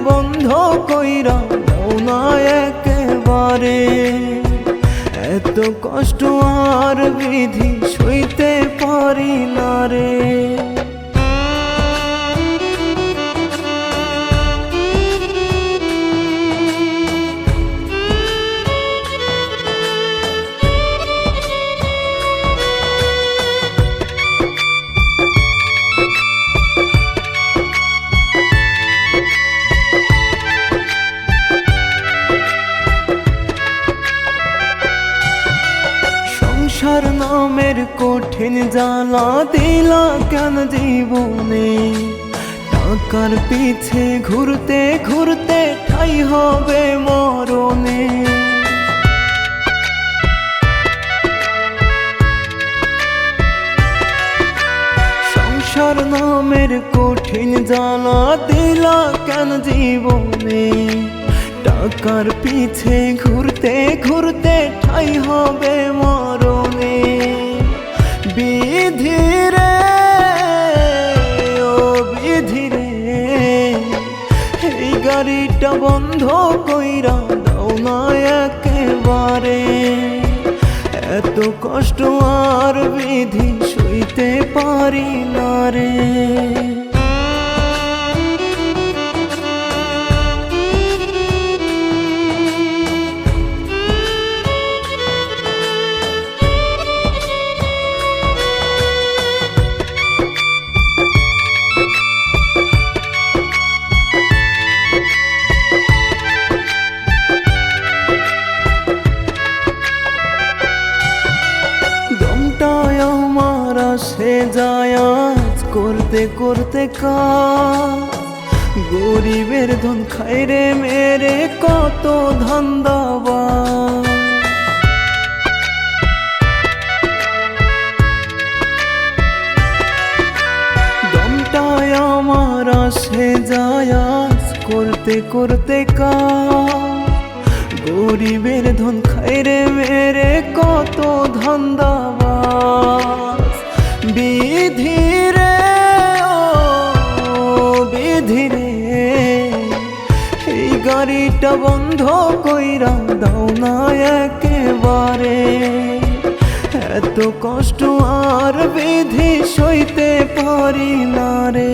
বন্ধ কইরা না একেবারে। এত কষ্ট আর বিধি সইতে পারি না রে। কঠিন জ্বালা দিলা কেন জীবনে? টাকার পিছে ঘুরতে ঘুরতে ঠাই হবে মরণে। সংসার নামের কঠিন জ্বালা দিলা কেন জীবনে? টাকার পিছে ঘুরতে ঘুরতে ঠাই হবে মরণে। বিধি রে, ও বিধিরে এই গাড়িটা বন্ধ কইরা দাও না একেবারে। এত কষ্ট আর বিধি সইতে পারি না রে। যায় আজ করতে করতে কাজ। গরিবের ধন খাই রে মেরে, কত ধান্দাবা দমটায় আমার সে যায় আজ করতে করতে গরিবের ধন খাই রে মেরে, কত ধান্দাবাজ গাড়িটা বন্ধ কইরা দাও না একেবারে। এত কষ্ট আর বিধি সইতে পারি না রে।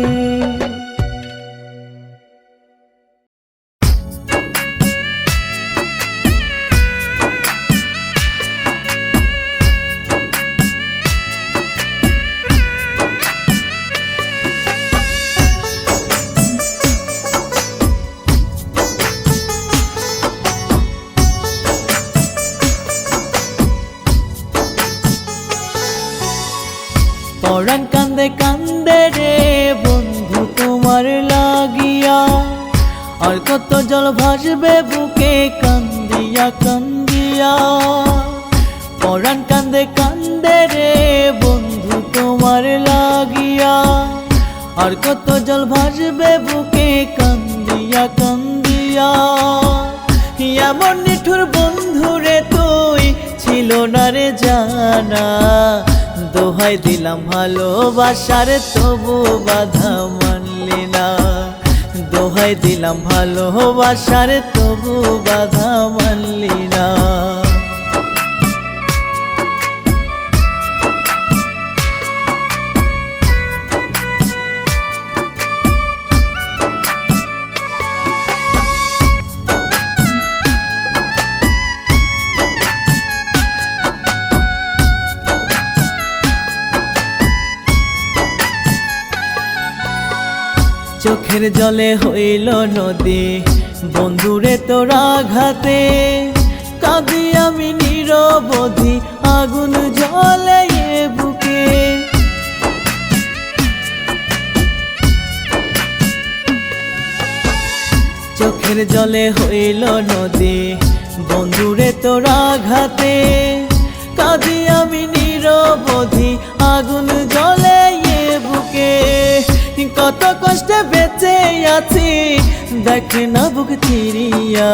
কান্দিয়া এমন নিঠুর বন্ধু রে তুই, ছিল না রে জানা। দোহাই দিলাম ভালোবাসার, তবু বাধা মানলি না। দোহাই দিলাম ভালোবাসার, তবু বাধা মানলি না। চোখের জলে হইল নদী। বন্ধুরে তোরা ঘাতে কাঁদি আমি নিরবধি, আগুন জলে বুকে। চোখের জলে হইল নদী। বন্ধুরে তোর আঘাতে কাঁদি আমি নিরবধি, আগুন জলে কত কষ্টে বেঁচে আছি। দেখে না বুক চিরিয়া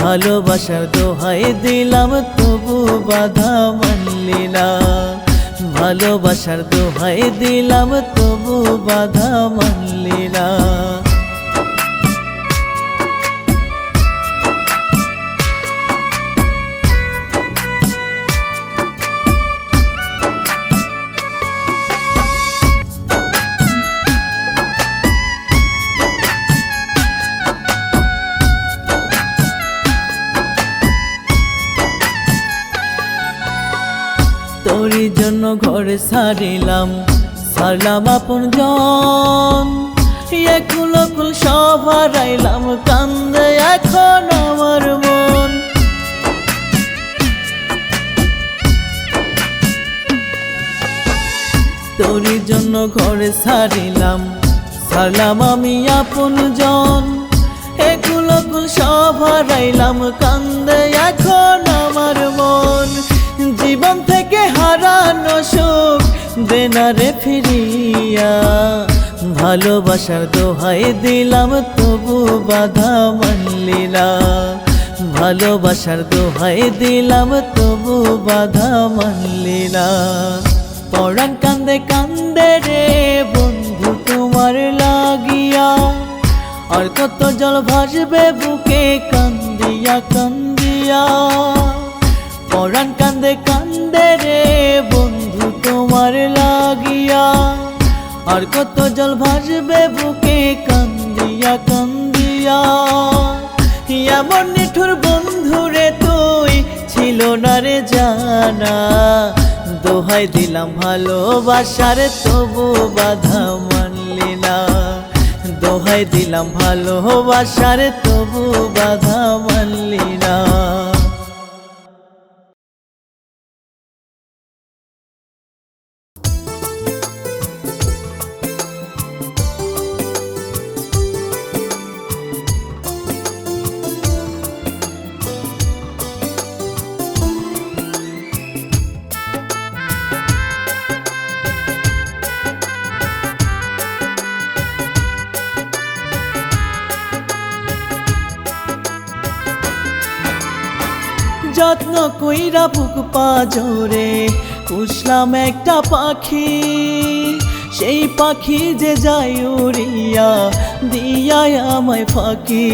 ভালোবাসার দোহাই দিলাম, তবু বাধা মানলি না। ভালোবাসার দোহাই দিলাম, তবু বাধা মানলি না। তোরই জন্য ঘরে সারিলাম, সারলাম আপন জন। একুল কুল সব কান্দে এখন আমার মন। তোরই জন্য ঘর সারিলাম, সারলাম আমি আপন জন। একুল কুল সব হারাইলাম কান্দে এখন আমার মন। জীবন থেকে হারানো সুখ দেনারে ফিরিয়া ভালোবাসার দোহাই দিলাম, তবু বাধা মানলি না ভালোবাসার দোহাই দিলাম, তবু বাধা মানলি না পরাণ কান্দে কান্দে রে বন্ধু, তোমার লাগিয়া আর কত জল ভাসবে বুকে, কান্দিয়া কান্দিয়া। পরাণ কান্দে কান্দে রে বন্ধু তোমার লাগিয়া। আর কত জল ভাসবে বুকে কান্দিয়া কান্দিয়া। এমন নিঠুর বন্ধু রে তুই ছিল না রে জানা। দোহাই দিলাম ভালোবাসার, তবু বাধা মানলি না। দোহাই দিলাম ভালোবাসার, তবু বাধা মানলি না। যত্ন কইরা বুক পাজরে, পুষলাম একটা পাখি। সেই পাখি যে যায় উড়িয়া, দিয়ায় আমায় ফাঁকি।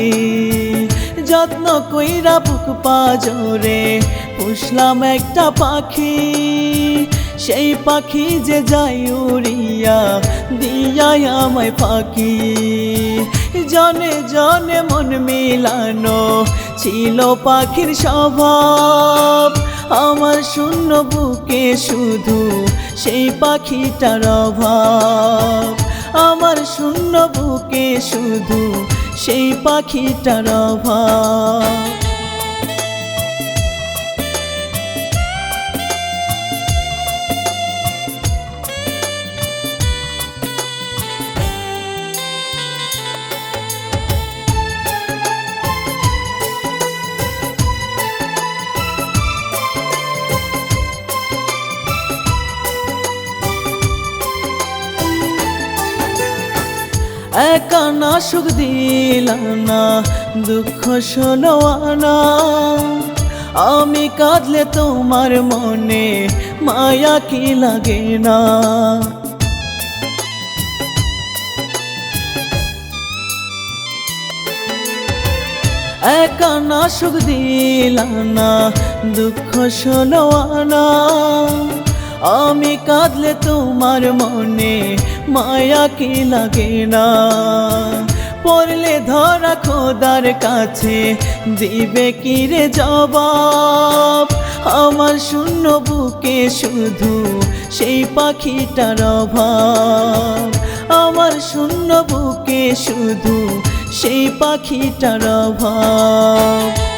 যত্ন কইরা বুক পাজরে, পুষলাম একটা পাখি। সেই পাখি যে যায় উড়িয়া, দিয়ায় আমায় ফাঁকি। জনে জনে মন মিলানো ছিল পাখির স্বভাব। আমার শূন্য বুকে শুধু সেই পাখিটার অভাব। আমার শূন্য বুকে শুধু সেই পাখিটার অভাব। সুখ দিলাম না, দুঃখ শোনো আনা। আমি কাঁদলে তোমার মনে মায়া কি লাগে না? একা না সুখ দিলাম না, দুঃখ শোনো আনা। আমি কাঁদলে তোমার মনে মায়া কি লাগে না? পড়লে ধরা খোদার কাছে দিবে কি রে জবাব? আমার শূন্য বুকে শুধু সেই পাখিটার অভাব। আমার শূন্য বুকে শুধু সেই পাখিটার অভাব।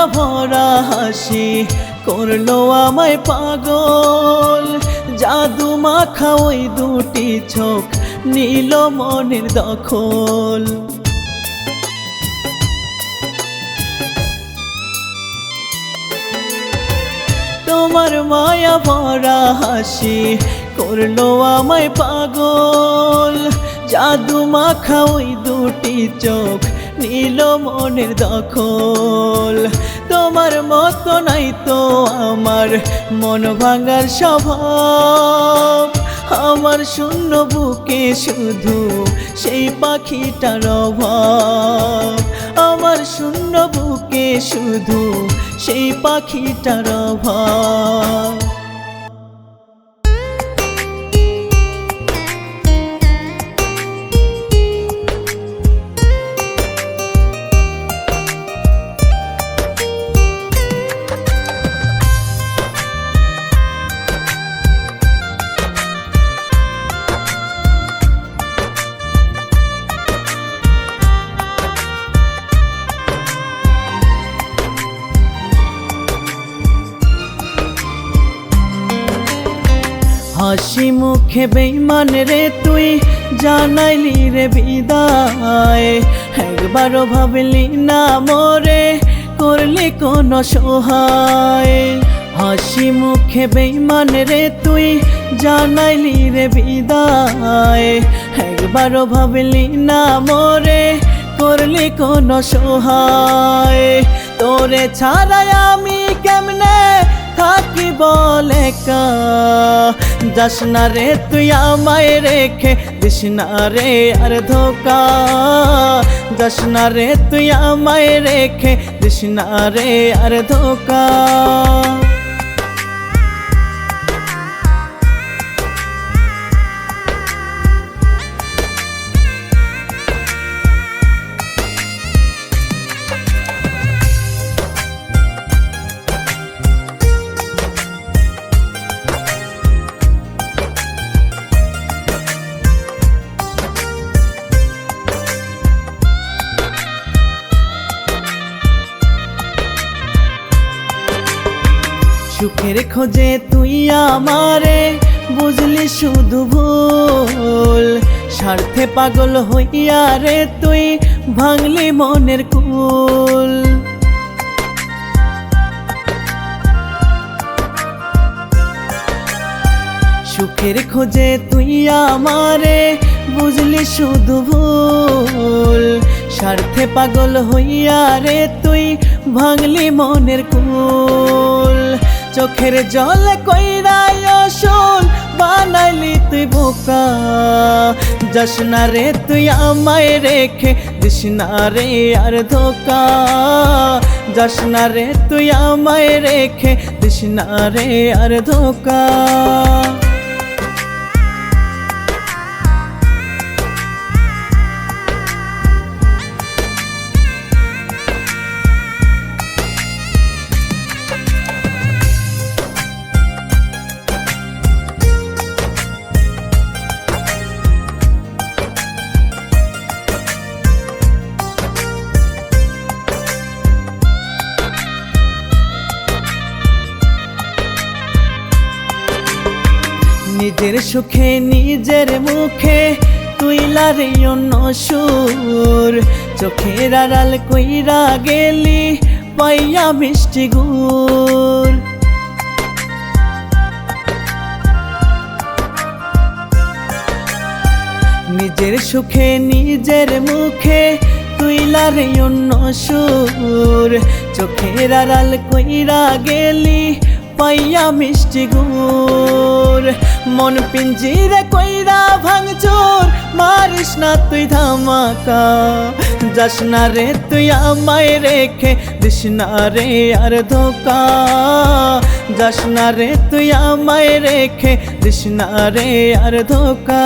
মায়া ভরা হাসি করল আমায় পাগল। জাদু মাখা ওই দুটি চোখ নীল মনের দখল। তোমার মায়া ভরা হাসি করল আমায় পাগল। জাদু মাখা ওই দুটি চোখ নীল মনের দখল। তোমার মতো নাই তো আমার মন ভাঙার স্বভাব। আমার শূন্য বুকে শুধু সেই পাখিটার অভাব। আমার শূন্য বুকে শুধু সেই পাখিটার অভাব। মুখে বেইমান রে, তুই জানাইলি রে বিদায়। একবারও ভাবলি না মোরে, করলি কোন সহায়। হাসি মুখে বেইমান রে, তুই জানাইলি রে বিদায়। একবারও ভাবলি না মোরে, করলি কোন সহায়। তোরে ছাড়াই আমি কেমনে থাকি বলে কা যাস না রে, তুই আমায় রেখে দিস না রে আর ধোকা। যাস না রে, তুই আমায় রেখে দিস না রে আর ধোকা। সুখের খোঁজে তুই আমারে, বুঝলি শুধু ভুল। স্বার্থে পাগল হইয়া রে তুই, ভাঙলি মনের কুল। সুখের খোঁজে তুই আমারে, বুঝলি শুধু ভুল। স্বার্থে পাগল হইয়া রে তুই, ভাঙলি মনের কুল। চোখের জল কইরাই আসল, বানাইলি তুই বোকা। যাস না রে তুই আমায় রেখে, দিস না রে আর ধোকা। যাস না রে তুই আমায় রেখে, দিস না রে আর ধোকা। সুখে নিজের মুখে তুই লারে অন্য সুর। চোখের আড়াল কইরা গেলি, পাইয়া মিষ্টি গুড়। নিজের সুখে নিজের মুখে তুই লারে অন্য সুর। চোখের আড়াল কইরা গেলি, পাইয়া মিষ্টি গুড়। মন পিঞ্জিরে কইরা ভাঙচুর, মারিস না তুই ধামাকা। যাস না রে তুই আমায় রেখে, দিস না রে আর ধোকা। যাস না রে তুই আমায় রেখে, দিস না রে আর ধোকা।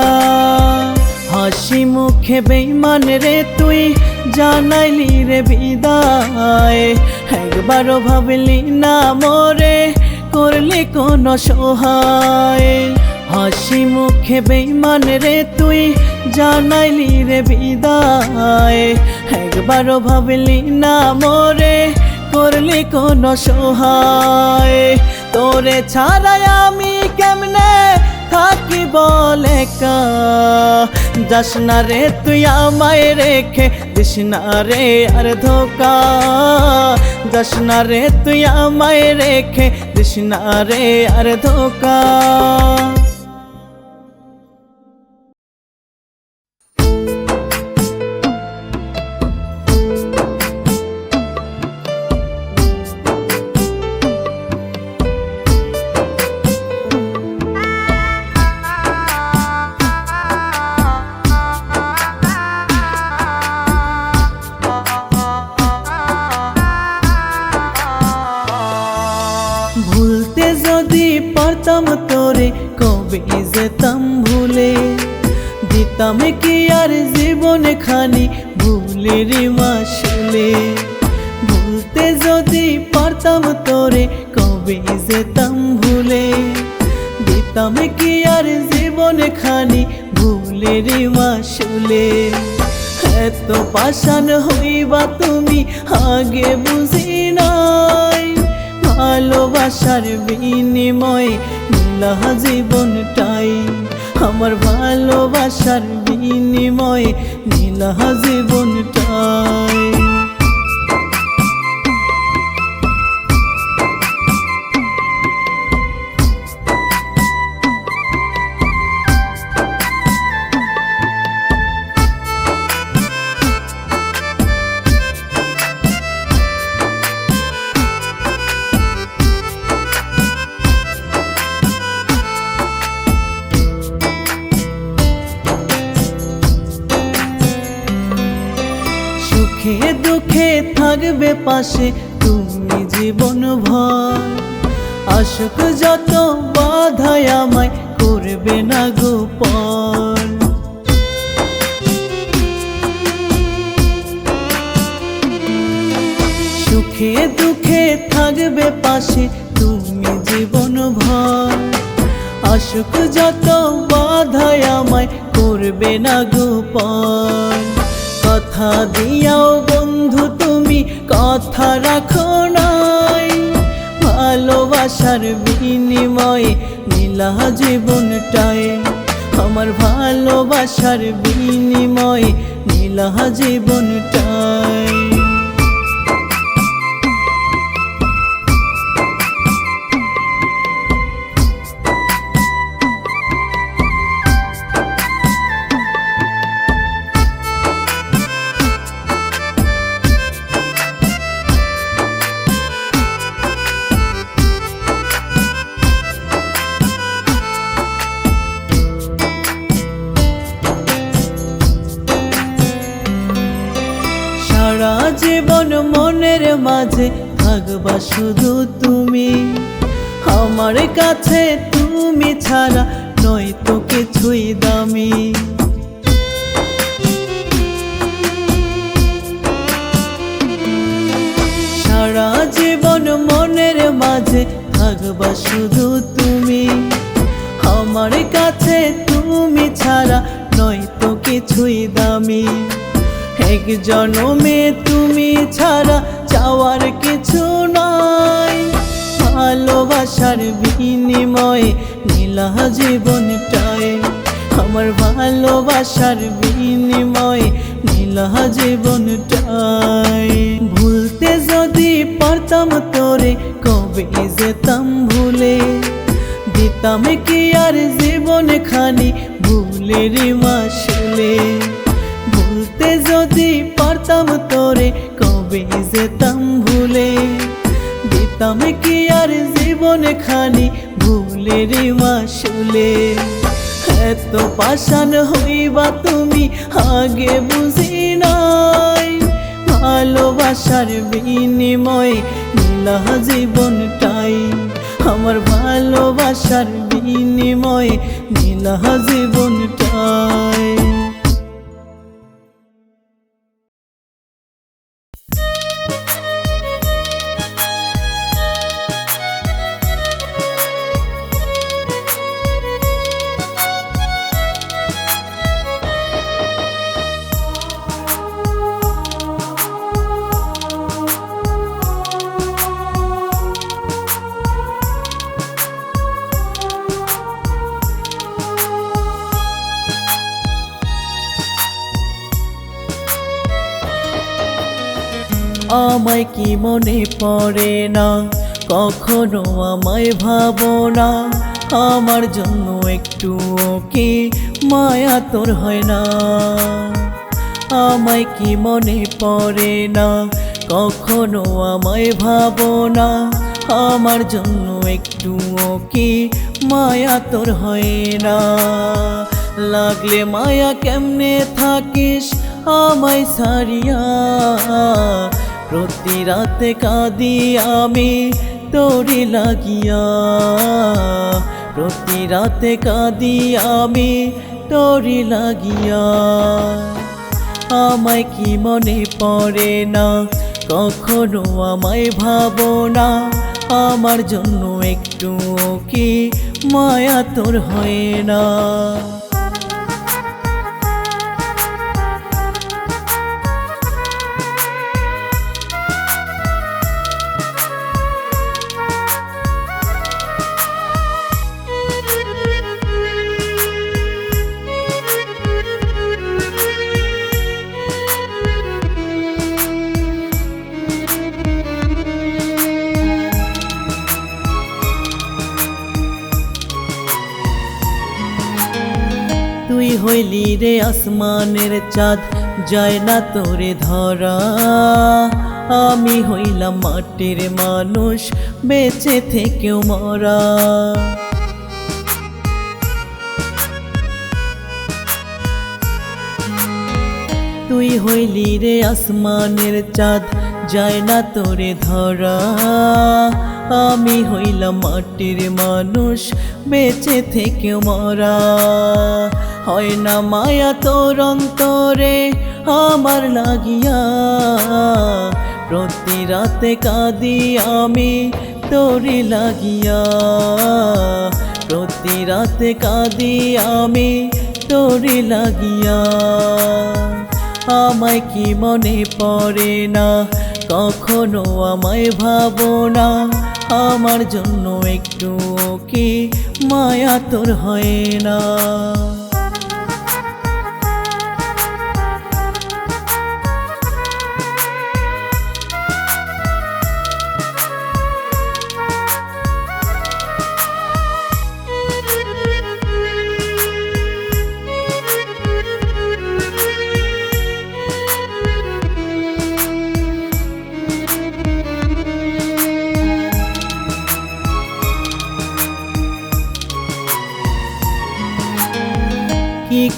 হাসি মুখে বেইমান রে তুই, জানাইলি রে বিদায়। একবারও ভাবলি না মোরে করলি কোন সহায়? হাসি মুখে বেইমান রে তুই, জানাইলি রে বিদায়। একবারও ভাবলি না মরে, করলি কোন সহায়? তোরে ছাড়াই আমি কেমনে থাকি বলে কা। যাস না রে তুই আমায় রেখে, দিস না রে আর ধোকা। যাস না রে তুই আমায় রেখে, দিস না রে আর ধোকা। ভালোবাসার বিনিময় নীলা জীবনটাই। আমার ভালোবাসার বিনিময় নীলা জীবনটাই। পাশে তুমি জীবন ভর। আশুক, যত বাধায় আমায় করবে না গোপন সুখে দুঃখে থাকবে পাশে তুমি জীবন ভর। আশুক, যত বাধায় আমায় করবে না গোপন কথা দিয়াও বন্ধু তুমি, কথা রাখো নাই। ভালোবাসার বিনিময়ে নীলা জীবনটায়। আমার ভালোবাসার বিনিময়ে নীলা জীবনটায়। জীবন মনের মাঝে থাকবা শুধু তুমি। আমার কাছে তুমি ছাড়া নয় তো কিছুই দামি। সারা জীবন মনের মাঝে থাকবা শুধু তুমি। আমার কাছে তুমি ছাড়া নয় তো কিছুই দামি। এক জনমে তুমি ছাড়া চাওয়ার কিছু নাই। ভালোবাসার বিনিময়ে নীলা জীবনটায়। আমার ভালোবাসার বিনিময়ে নীলা জীবনটাই ভুলতে যদি পারতাম তোরে, কবে যেতাম ভুলে? দিতাম কি আর জীবন খানি ভুলের মাসলে? যদি পারতাম তোরে, কবে যেতাম ভুলে। দিতাম কি আর জীবন খানি ভুলের মাসলে। এত পাষাণ হইবা তুমি, আগে বুঝি নাই। ভালোবাসার বিনিময়ে নীলা জীবনটাই। আমার ভালোবাসার বিনিময়ে নীলা জীবনটাই। আমায় কি মনে পড়ে না? কখনো আমায় ভাবো না। আমার জন্য একটু কি মায়া তোর হয় না? আমায় কি মনে পড়ে না? কখনো আমায় ভাবো না। আমার জন্য একটু কি মায়া তোর হয় না? লাগলে মায়া কেমনে থাকিস আমায় সারিয়া প্রতি রাতে কাঁদি আমি তোরি লাগিয়া। প্রতি রাতে কাঁদি আমি তোরি লাগিয়া। আমায় কি মনে পড়ে না? কখনো আমায় ভাবো না? আমার জন্য একটু কি মায়া তোর হয় না? রে আসমানের চাঁদ, যায় না তোরে ধরা। আমি হইলাম মাটির মানুষ, বেঁচে থেকেও মরা। তুই হইলি রে আসমানের চাঁদ, যায় না তোরে ধরা। আমি হইলাম মাটির মানুষ, বেঁচে থেকে মরা। হয় না মায়া তোর অন্তরে আমার লাগিয়া। প্রতি রাতে কাঁদি আমি তোরে লাগিয়া। প্রতি রাতে কাঁদি আমি তোরে লাগিয়া। আমায় কি মনে পড়ে না? কখনো আমায় ভাবো না? আমার জন্য একটু কি মায়া তোর হয় না?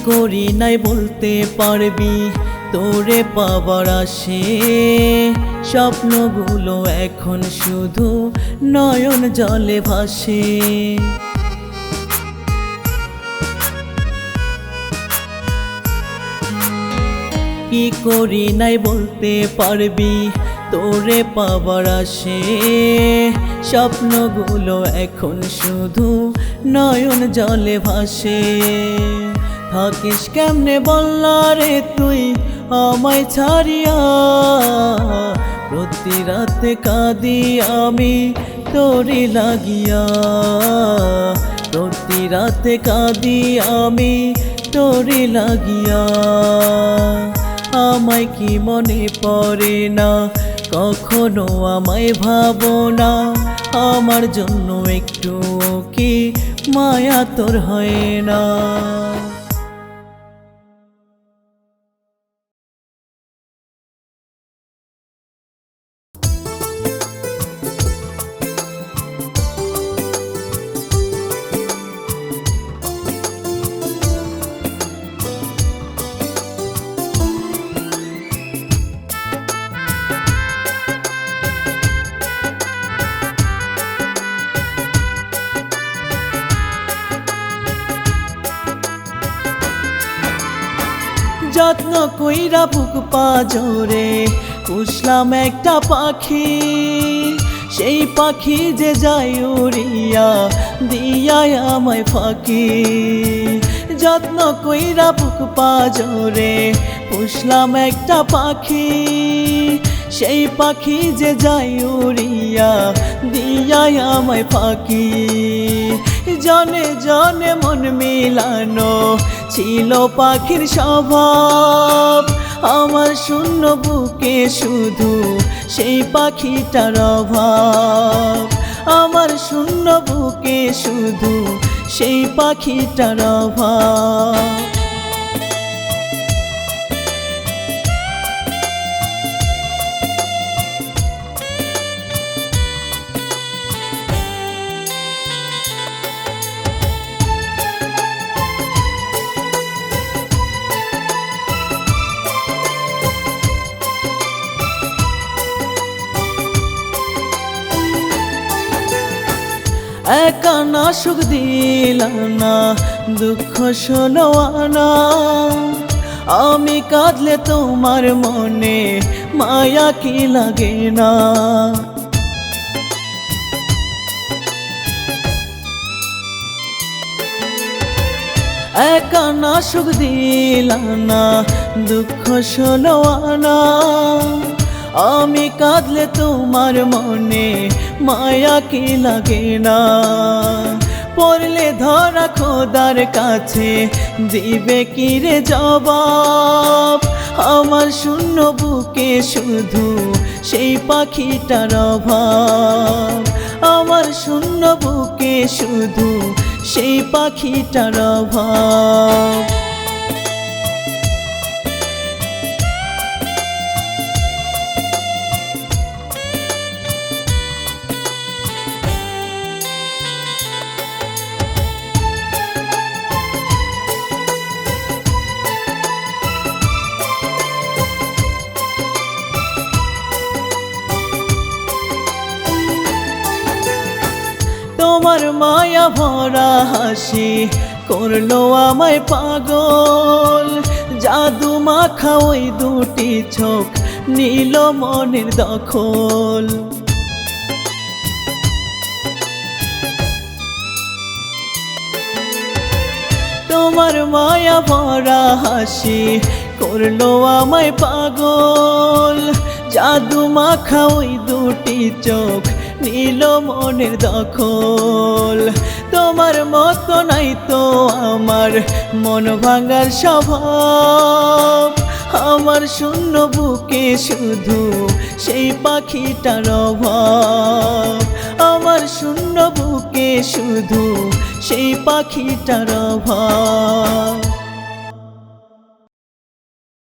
করি নাই বলতে পারবি, তোরে পাবার আসে। স্বপ্নগুলো এখন শুধু নয়ন জলে ভাসে। কি করি নাই বলতে পারবি, তোরে পাবার আসে। স্বপ্নগুলো এখন শুধু নয়ন জলে ভাসে। থাকিস কেমনে বললা রে তুই? আমায় ছাড়িয়া। প্রতি রাতে কাঁদি আমি তোরে লাগিয়া। প্রতি রাতে কাঁদি আমি তোরে লাগিয়া। আমায় কি মনে পড়ে না? কখনো আমায় ভাবো না? আমার জন্য একটু কি মায়া তোর হয় না? কইরা বুক পাজরে, পুষলাম একটা পাখি। সেই পাখি যে যায় উড়িয়া দিয়া আমায় ফাঁকি। যত্ন কইরা বুক পাজরে, পুষলাম একটা পাখি। সেই পাখি যে যায় উড়িয়া দিয়া আমায় ফাঁকি। জনে জনে মন মিলানো ছিল পাখির স্বভাব। আমার শূন্য বুকে শুধু সেই পাখিটার অভাব। আমার শূন্য বুকে শুধু সেই পাখিটার অভাব। সুখ দিলাম না, দুঃখ শোনো আনা। আমি কাঁদলে তোমার মনে মায়া কি লাগে না? একা না সুখ দিলাম না, দুঃখ শোনো আনা। আমি কাঁদলে তোমার মনে মায়া কি লাগে না? পড়লে ধরা খোদার কাছে দিবে কি রে জবাব? আমার শূন্য বুকে শুধু সেই পাখিটার অভাব। আমার শূন্য বুকে শুধু সেই পাখিটার অভাব। তোমার মায়া ভরা হাসি করল আমায় পাগল। জাদু মাখা ওই দুটি চোখ নীল মনের দখল। তোমার মায়া ভরা হাসি করল আমায় পাগল। জাদু মাখা ওই দুটি চোখ নীল মনের দখল। তোমার মতো নাই তো আমার মন ভাঙার স্বভাব। আমার শূন্য বুকে শুধু সেই পাখিটার অভাব। আমার শূন্য বুকে শুধু সেই পাখিটার অভাব।